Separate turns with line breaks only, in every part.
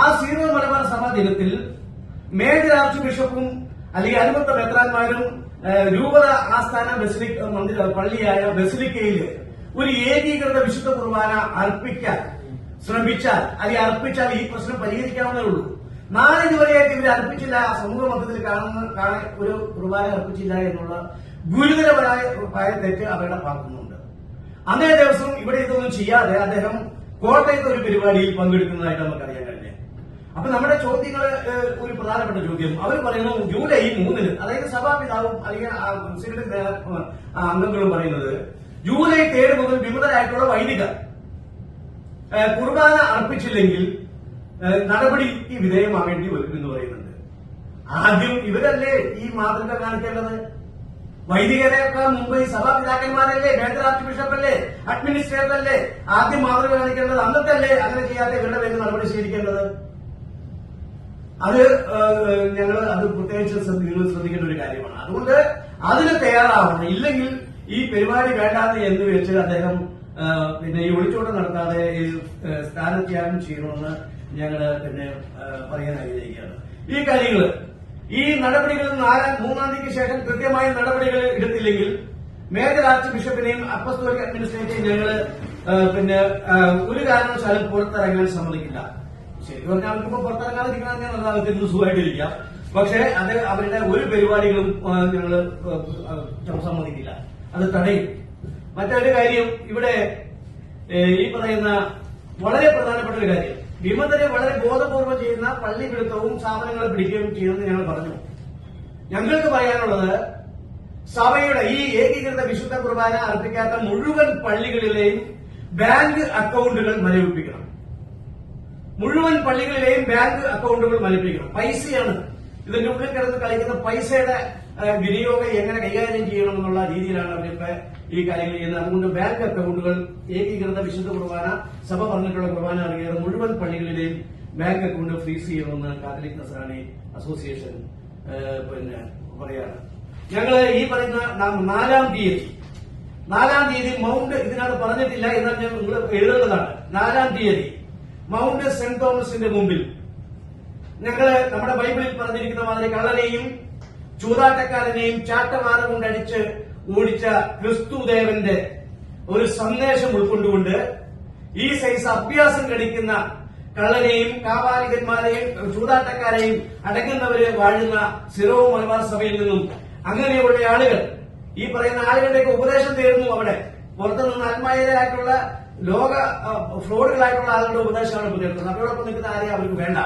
ആ സീറോ മലബാർ സഭ ദിനത്തിൽ മേജർ ആർച്ച് ബിഷപ്പും അല്ലെങ്കിൽ അനുബന്ധ മെത്രാന്മാരും രൂപത ആസ്ഥാന ബസിലിക് മന്ദിര പള്ളിയായ ബസിലിക്കയിൽ ഒരു ഏകീകൃത വിശുദ്ധ കുർബാന അർപ്പിക്കാൻ ശ്രമിച്ചാൽ അല്ലെങ്കിൽ അർപ്പിച്ചാൽ ഈ പ്രശ്നം പരിഹരിക്കാവുന്നേ ഉള്ളൂ. നാല് വരെയായിട്ട് ഇവർ അർപ്പിച്ചില്ല സമൂഹ മതത്തിൽ കാണുന്ന കാണാൻ ഒരു കുർബാന അർപ്പിച്ചില്ല എന്നുള്ള ഗുരുതരപരായ തെറ്റ് അവരുടെ ഭാഗത്തുനിന്നുണ്ട്. അന്നേ ദിവസം ഇവിടെ ഇതൊന്നും ചെയ്യാതെ അദ്ദേഹം കോട്ടയത്തെ ഒരു പരിപാടിയിൽ പങ്കെടുക്കുന്നതായിട്ട് നമുക്കറിയാൻ കഴിഞ്ഞത് അപ്പൊ നമ്മുടെ ചോദ്യങ്ങൾ ഒരു പ്രധാനപ്പെട്ട ചോദ്യം. അവർ പറയുന്നു ജൂലൈ മൂന്നിന് അതായത് സഭാപിതാവും അല്ലെങ്കിൽ നേ- അംഗങ്ങളും പറയുന്നത് ജൂലൈ ഏഴ് മുതൽ വിമതരായിട്ടുള്ള വൈദികർ കുർബാന അർപ്പിച്ചില്ലെങ്കിൽ നടപടി ഈ വിധേയമാകേണ്ടി വരും എന്ന് പറയുന്നുണ്ട്. ആദ്യം ഇവരല്ലേ ഈ മാതൃക കാണിക്കേണ്ടത്? വൈദികരെക്കാൾ മുമ്പ് ഈ സഭാപിതാക്കന്മാരല്ലേ മേജർ ആർച്ച് ബിഷപ്പല്ലേ അഡ്മിനിസ്ട്രേറ്റർ അല്ലേ ആദ്യം മാതൃക കാണിക്കേണ്ടത് അന്നത്തെ അല്ലേ? അങ്ങനെ ചെയ്യാതെ ഇവരുടെ പേര് നടപടി സ്വീകരിക്കേണ്ടത്? അത് ഞങ്ങൾ അത് പ്രത്യേകിച്ച് നിങ്ങൾ ശ്രദ്ധിക്കേണ്ട ഒരു കാര്യമാണ്. അതുകൊണ്ട് അതിന് തയ്യാറാവണം. ഇല്ലെങ്കിൽ ഈ പരിപാടി വേണ്ടാന്ന് എന്ന് വെച്ച് അദ്ദേഹം പിന്നെ ഈ ഒളിച്ചോട്ടം നടത്താതെ ഈ സ്ഥാനത്യാഗം ചെയ്യണമെന്ന് ഞങ്ങൾ പിന്നെ പറയാൻ ആഗ്രഹിക്കുകയാണ് ഈ കാര്യങ്ങൾ ഈ നടപടികൾ നാലാം മൂന്നാം തീയതിക്ക് ശേഷം കൃത്യമായ നടപടികൾ എടുത്തില്ലെങ്കിൽ മേജർ ആർച്ച് ബിഷപ്പിനെയും അപ്പസ്തോലിക് അഡ്മിനിസ്ട്രേറ്ററെയും ഞങ്ങൾ പിന്നെ ഒരു കാരണവശാലും പുറത്തിറങ്ങാൻ സമ്മതിക്കില്ല. ശരി. പറഞ്ഞാൽ അവർക്കിപ്പോ പുറത്തിറങ്ങാതിരിക്കണം ഞാൻ അവർക്ക് ഇന്ന് സുഖമായിട്ടിരിക്കാം. പക്ഷേ അത് അവരുടെ ഒരു പരിപാടികളും ഞങ്ങൾ സമ്മതിക്കില്ല. അത് തടയും. മറ്റൊരു കാര്യം ഇവിടെ ഈ പറയുന്ന വളരെ പ്രധാനപ്പെട്ട ഒരു കാര്യം. വിമതരെ വളരെ ബോധപൂർവം ചെയ്യുന്ന പള്ളി പിടുത്തവും സ്ഥാപനങ്ങളെ പിടിക്കുകയും ചെയ്യുമെന്ന് ഞങ്ങൾ പറഞ്ഞു. ഞങ്ങൾക്ക് പറയാനുള്ളത് സഭയുടെ ഈ ഏകീകൃത വിശുദ്ധ കുർബാന അർപ്പിക്കാത്ത മുഴുവൻ പള്ളികളിലെയും ബാങ്ക് അക്കൗണ്ടുകൾ മരവിപ്പിക്കണം. മുഴുവൻ പള്ളികളിലെയും ബാങ്ക് അക്കൗണ്ടുകൾ മലിപ്പിക്കണം. പൈസയാണ്. ഇതിന്റെ ഉള്ളിൽ കിടന്ന് കളിക്കുന്ന പൈസയുടെ വിനിയോഗം എങ്ങനെ കൈകാര്യം ചെയ്യണം എന്നുള്ള രീതിയിലാണ് അവരിപ്പോ ഈ കാര്യങ്ങൾ ചെയ്യുന്നത്. അതുകൊണ്ട് ബാങ്ക് അക്കൗണ്ടുകൾ ഏകീകൃത വിശുദ്ധ കുർബാന സഭ പറഞ്ഞിട്ടുള്ള കുർബാന അറിയാതെ മുഴുവൻ പള്ളികളിലെയും ബാങ്ക് അക്കൗണ്ട് ഫ്രീസ് ചെയ്യണമെന്ന് കാത്തലിക് നസറാണി അസോസിയേഷൻ പിന്നെ പറയാണ്. ഞങ്ങൾ ഈ പറയുന്ന നാലാം തീയതി നാലാം തീയതി മൗണ്ട് ഇതിനകത്ത് പറഞ്ഞിട്ടില്ല എന്നാൽ ഞാൻ എഴുതുന്നതാണ് നാലാം തീയതി മൗണ്ട് സെന്റ് തോമസിന്റെ മുമ്പിൽ. ഞങ്ങൾ നമ്മുടെ ബൈബിളിൽ പറഞ്ഞിരിക്കുന്ന മാതിരി കള്ളനെയും ചൂതാട്ടക്കാരനെയും ചാട്ടമാറ കൊണ്ടടിച്ച് ഓടിച്ച ക്രിസ്തുദേവന്റെ ഒരു സന്ദേശം ഉൾക്കൊണ്ടുകൊണ്ട് ഈ സൈസ് അഭ്യാസം കടിക്കുന്ന കള്ളനെയും കാപാലികന്മാരെയും ചൂതാട്ടക്കാരെയും അടങ്ങുന്നവര് വാഴുന്ന സിറോ മലബാർ സഭയിൽ നിന്നും അങ്ങനെയുള്ള ആളുകൾ. ഈ പറയുന്ന ആളുകളുടെയൊക്കെ ഉപദേശം തേടുന്നു അവിടെ. പുറത്തു നിന്ന് ലോക ഫ്രോഡുകളായിട്ടുള്ള ആളുകളുടെ ഉപദേശമാണ് ഇപ്പോൾ തേടുന്നത് അവരോടൊപ്പം നിൽക്കുന്ന ആരെയും അവർക്ക് വേണ്ട.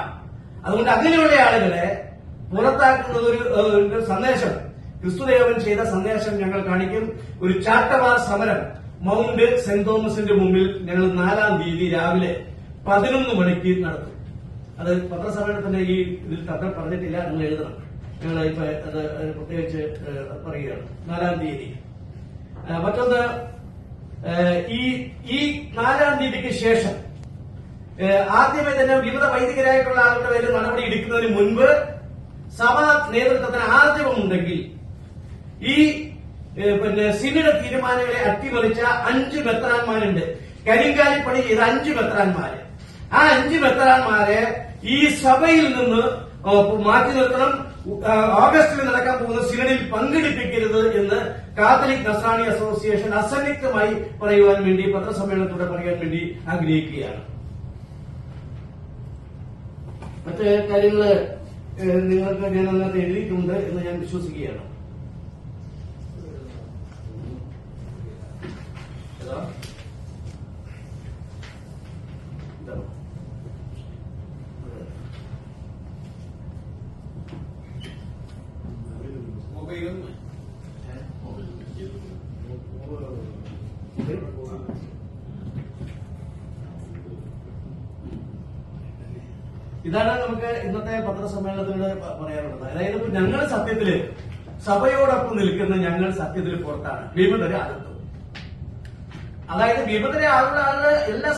അതുകൊണ്ട് അങ്ങനെയുള്ള ആളുകളെ പുറത്താക്കുന്നത് ഒരു സന്ദേശം. ക്രിസ്തുദേവൻ ചെയ്ത സന്ദേശം ഞങ്ങൾ കാണിക്കും. ഒരു ചാട്ടവാർ സമരം മൗണ്ട് സെന്റ് തോമസിന്റെ മുമ്പിൽ ഞങ്ങൾ നാലാം തീയതി രാവിലെ പതിനൊന്ന് മണിക്ക് നടത്തും. അത് പത്രസമ്മേളനത്തിന്റെ ഈ ഇതിൽ തത്ര പറഞ്ഞിട്ടില്ല നിങ്ങൾ എഴുതണം. ഞങ്ങൾ ഇപ്പൊ അത് പ്രത്യേകിച്ച് പറയുകയാണ്. നാലാം തീയതി. മറ്റൊന്ന് ഈ ഈ നാലാം തീയതിക്ക് ശേഷം ആദ്യമേ തന്നെ വിവിധ വൈദികരായിട്ടുള്ള ആളുകളുടെ പേരിൽ നടപടി എടുക്കുന്നതിന് മുൻപ് സഭാ നേതൃത്വത്തിന് ആർജവമുണ്ടെങ്കിൽ ഈ പിന്നെ സിനിയുടെ തീരുമാനങ്ങളെ അട്ടിമറിച്ച അഞ്ച് മെത്രാന്മാരുണ്ട്. കരിങ്കാലി പണി ചെയ്ത അഞ്ച് മെത്രാന്മാര്. ആ അഞ്ച് മെത്രാന്മാരെ ഈ സഭയിൽ നിന്ന് മാറ്റി നിർത്തണം. ഓഗസ്റ്റിൽ നടക്കാൻ പങ്കെടുപ്പിക്കരുത് എന്ന് കാത്തലിക് നസ്രാണി അസോസിയേഷൻ അസന്നിഗ്ധമായി പറയുവാൻ വേണ്ടി പത്രസമ്മേളനത്തിലൂടെ പറയാൻ വേണ്ടി ആഗ്രഹിക്കുകയാണ്. മറ്റ് കാര്യങ്ങൾ നിങ്ങൾക്ക് ഞാൻ അതിനകത്ത് എഴുതിയിട്ടുണ്ട് എന്ന് ഞാൻ വിശ്വസിക്കുകയാണ് ഏതാ? ഇതാണോ? ഇതാണ് നമുക്ക് ഇന്നത്തെ പത്രസമ്മേളനത്തിലൂടെ പറയാനുള്ളത്. അതായത് ഞങ്ങൾ സത്യത്തിൽ സഭയോടൊപ്പം നിൽക്കുന്ന ഞങ്ങൾ സത്യത്തിൽ പുറത്താണ്. വിമതരെ അകത്തും. അതായത് വിമതരെ ആളുടെ ആളുടെ എല്ലാ